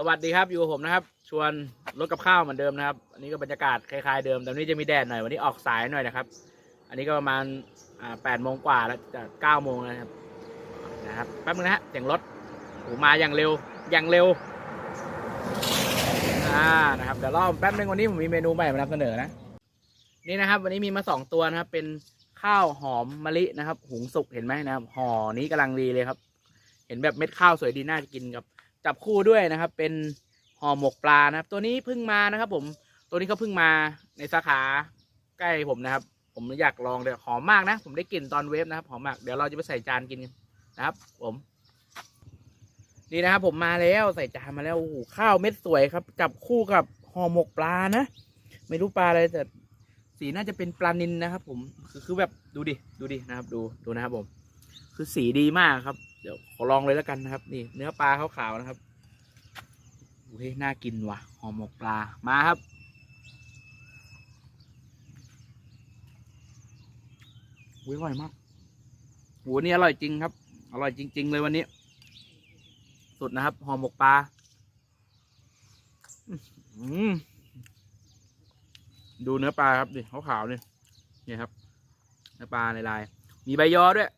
สวัสดีครับอยู่กับผมนะครับ ชวนรถกับข้าวเหมือนเดิมนะครับ อันนี้ก็บรรยากาศคล้ายๆเดิมแต่วันนี้จะมีแดดหน่อยวันนี้ออกสายหน่อยนะครับ อันนี้ก็ประมาณแปดโมงกว่าแล้วจะเก้าโมงนะครับนะครับแป๊บนึงนะฮะเสียงรถโอ้มาอย่างเร็วอย่างเร็วอ่านะครับเดี๋ยวรอแป๊บนึงวันนี้ผมมีเมนูใหม่มานำเสนอนะนี่นะครับ วันนี้มีมาสองตัวนะครับ เป็นข้าวหอมมะลินะครับ หุงสุกเห็นไหมนะครับห่อนี้กำลังดีเลยครับ เห็นแบบเม็ดข้าวสวยดีน่าจะกินกับ จับคู่ด้วยนะครับ เป็นห่อหมกปลานะครับ ตัวนี้เพิ่งมานะครับ ผมตัวนี้เขาเพิ่งมาในสาขาใกล้ผมนะครับ ผมอยากลองเลยหอมมากนะ ผมได้กลิ่นตอนเวฟนะครับหอมมากเดี๋ยวเราจะไปใส่จานกินกันนะครับ ผมนี่นะครับผมมาแล้วใส่จานมาแล้วโอ้โหข้าวเม็ดสวยครับ จับคู่กับห่อหมกปลานะไม่รู้ปลาอะไรแต่สีน่าจะเป็นปลานินนะครับ ผมคือคือแบบดูดิดูดินะครับ ดูดูนะครับผม คือสีดีมากครับ เดี๋ยวขอลองเลยแล้วกันนะครับ นี่เนื้อปลาขาวๆนะครับโอ้ยน่ากินว่ะห่อหมกปลามาครับอุ้ยอร่อยมากโหนี่อร่อยจริงครับ อร่อยจริง ๆ เลยวันนี้ สุดนะครับห่อหมกปลาอืมดูเนื้อปลาครับดิขาวๆเนี่นี่ครับ เนื้อปลาลายๆมีใบยอด้วย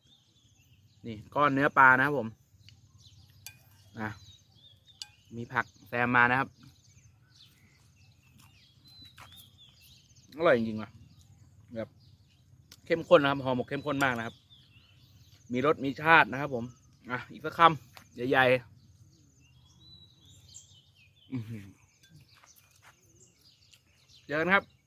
นี่ก้อนเนื้อปลานะครับผมอะมีผักแซมมานะครับ อร่อยจริงๆว่ะแบบเข้มข้นนะครับห่อหมกเข้มข้นมากนะครับ มีรสมีชาตินะครับ ผมอะอีกสักคำใหญ่ๆเจอกันครับ